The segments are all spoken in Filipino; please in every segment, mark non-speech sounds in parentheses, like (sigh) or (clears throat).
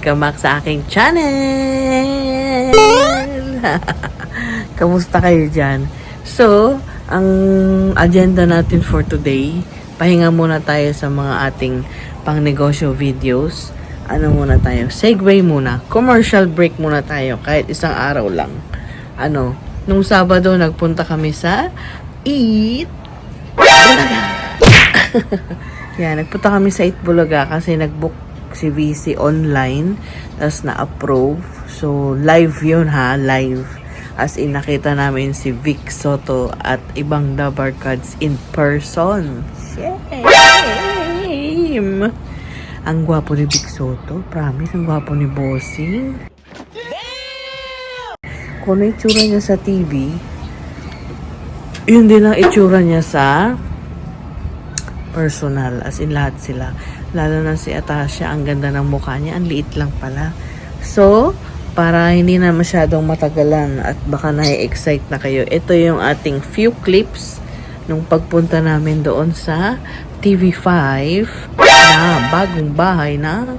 Welcome back sa aking channel! (laughs) Kamusta kayo dyan? So, ang agenda natin for today, pahinga muna tayo sa mga ating pangnegosyo videos. Ano muna tayo? Segway muna. Commercial break muna tayo. Kahit isang araw lang. Ano? Nung Sabado, nagpunta kami sa Eat Bulaga. (laughs) Yan, nagpunta kami sa Itbulaga kasi nag-book si VC online, tapos na-approve. So, live yun ha, live. As in, nakita namin si Vic Soto at ibang Dabar Cards in person. Shame! Ang gwapo ni Vic Soto. Promise, ang gwapo ni Bossing. Kung ano itsura niya sa TV, yun din ang itsura niya sa personal. As in, lahat sila. Lalo na si Atasha, ang ganda ng mukha niya. Ang liit lang pala. So, para hindi na masyadong matagalan at baka na-excite na kayo, ito yung ating few clips nung pagpunta namin doon sa TV5 na bagong bahay ng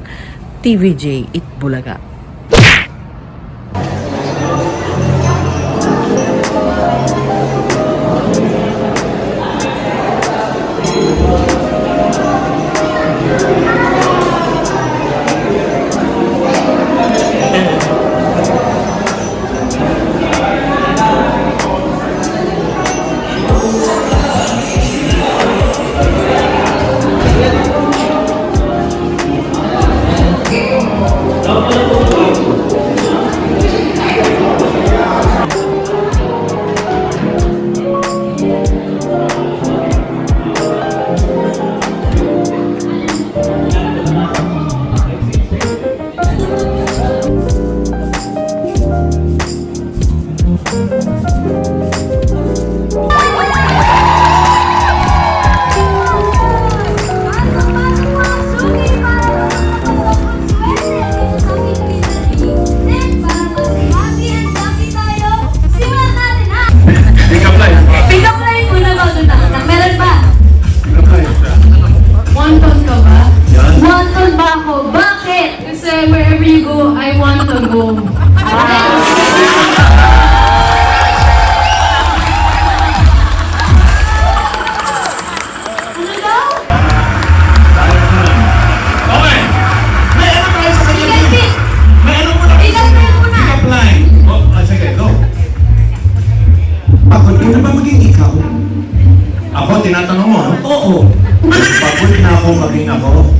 TVJ Itbulaga. Ikaw? Ako, tinatanong mo, ano? Oo. Pagod na ako maging ako.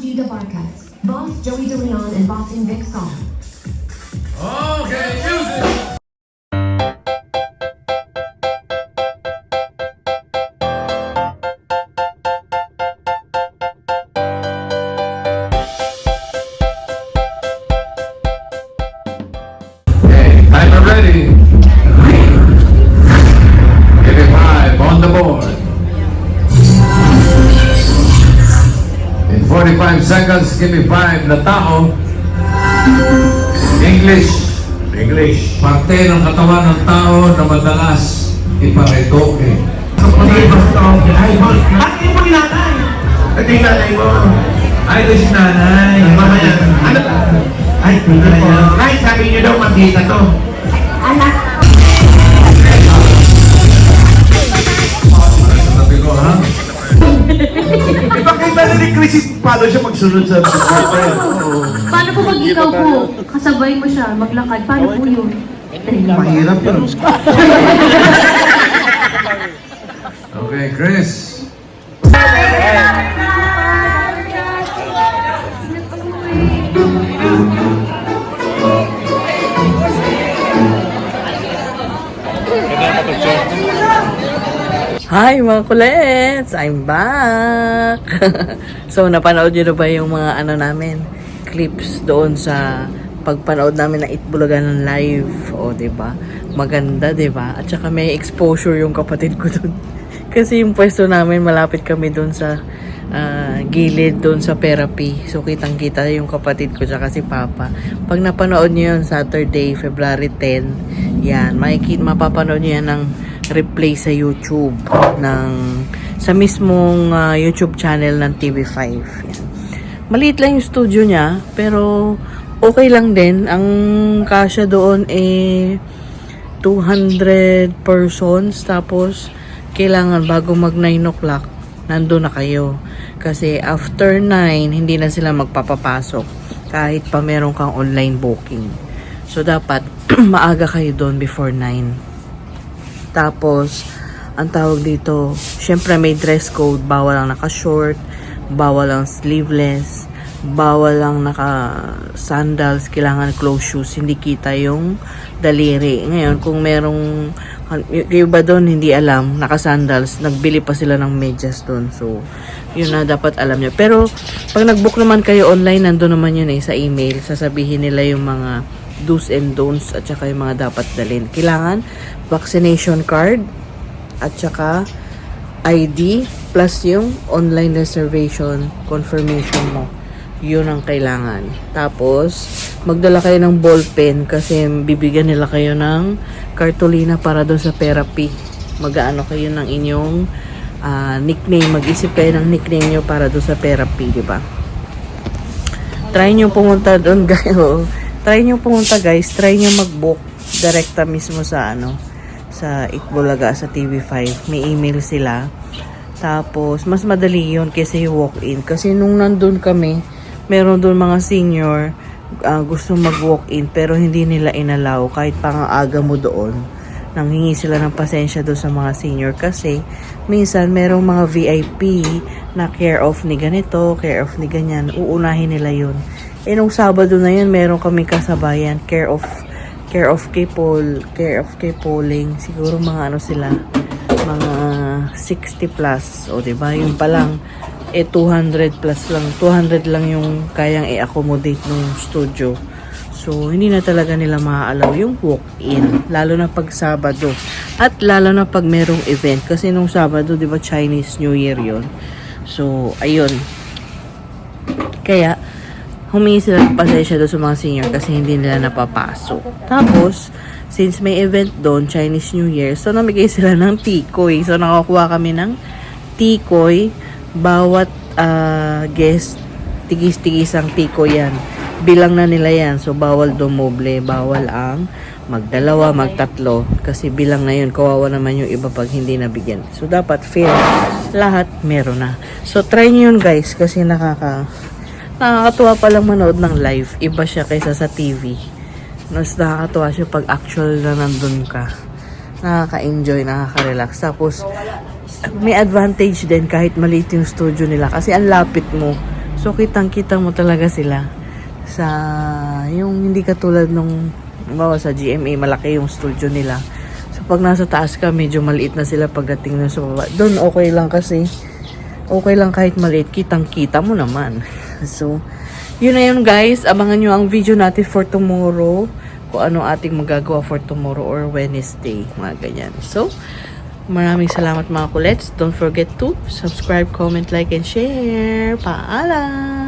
The broadcast. Boss Joey DeLeon and Bossing Vic Song. Okay, music. 65 na tao, English, English, parte ng katawan ng tao na madalas iparetoke. Bakit mo nanay? Ito yung nanay mo. Ay, ito si nanay. Mamaya. Ano? Ay, ito na yan. Nay, sabi niyo daw, magkita to. Anak, paano siya magsunod sa (laughs) Oo. Paano po pag ikaw po, kasabay mo siya, maglakad? Paano po yun? Mahirap yun. Okay, Chris. Hi mga kulets! I'm back! (laughs) so, napanood nyo na ba yung mga ano namin? Clips doon sa pagpanood namin ng Itbulaga ng live. O, 'di ba Maganda, 'di ba At saka may exposure yung kapatid ko doon. (laughs) Kasi yung pwesto namin, malapit kami doon sa ah, gilid doon sa therapy. So, kitang-kita yung kapatid ko tsaka si Papa. Pag napanood nyo yun, Saturday, February 10, yan, makikita, mapapanood nyo yan ng replay sa YouTube ng sa mismong ah, YouTube channel ng TV5. Yan. Maliit lang yung studio niya, pero okay lang din. Ang kasya doon eh 200 persons tapos kailangan bago mag 9 o'clock nandun na kayo. Kasi after 9, hindi na sila magpapapasok kahit pa meron kang online booking. So, dapat (clears throat) maaga kayo doon before 9. Tapos, ang tawag dito, syempre may dress code, bawal lang naka-short, bawal lang sleeveless, bawal lang naka-sandals, kailangan closed shoes, hindi kita yung daliri. Ngayon, kung merong, yung iba doon hindi alam, naka-sandals, nagbili pa sila ng medyas doon. So, yun na dapat alam nyo. Pero, pag nag-book naman kayo online, nandun naman yun eh, sa email, sasabihin nila yung mga do's and don'ts at saka yung mga dapat dalhin. Kailangan vaccination card at saka ID plus yung online reservation confirmation mo. Yun ang kailangan. Tapos, magdala kayo ng ballpen kasi bibigyan nila kayo ng kartolina para doon sa therapy. Mag-ano kayo ng inyong ah, nickname. Mag-isip kayo ng nickname nyo para doon sa therapy, di ba? try nyo pumunta doon (laughs) guys. Try nyo pumunta guys. Try nyo mag-book direkta mismo sa ano sa Itbulaga sa TV5. May email sila. Tapos, mas madali yun yung walk-in. Kasi nung nandun kami, meron doon mga senior ah, gusto mag-walk-in pero hindi nila inalaw kahit pa nga aga mo doon. Nanghingi sila ng pasensya doon sa mga senior kasi minsan merong mga VIP na care of ni ganito, care of ni ganyan. Uunahin nila yun. Eh nung Sabado na yun, meron kami kasabayan, care of care of Paul, care of kay Pauling. Siguro mga ano sila, mga 60 plus. O, ba Yung pa lang, eh 200 plus lang. 200 lang yung kayang i-accommodate ng studio. So, hindi na talaga nila maaalaw yung walk-in. Lalo na pag Sabado. At lalo na pag merong event. Kasi nung Sabado, di ba, Chinese New Year yon So, ayun. Kaya, humingi sila ng pasensya doon sa mga senior kasi hindi nila napapasok. Tapos, since may event doon, Chinese New Year, so namigay sila ng tikoy. So, nakakuha kami ng tikoy. Bawat ah, guest, tigis-tigis ang tikoy yan. Bilang na nila yan. So, bawal dumoble. Bawal ang magdalawa, magtatlo. Kasi bilang na yun, kawawa naman yung iba pag hindi nabigyan. So, dapat fair. Lahat meron na. So, try nyo yun guys kasi nakaka nakakatuwa palang manood ng live. Iba siya kaysa sa TV. Mas nakakatuwa siya pag actual na nandun ka. Nakaka-enjoy, nakaka-relax. Tapos, may advantage din kahit maliit yung studio nila kasi ang lapit mo. So, kitang-kita mo talaga sila sa yung hindi katulad nung bawa sa GMA, malaki yung studio nila. So, pag nasa taas ka, medyo maliit na sila pagdating na sa baba. Doon, okay lang kasi okay lang kahit maliit, kitang-kita mo naman. So, yun na yun guys. Abangan nyo ang video natin for tomorrow. Kung ano ating magagawa for tomorrow or Wednesday. Mga ganyan. So, maraming salamat mga kulets. Don't forget to subscribe, comment, like, and share. Paalam!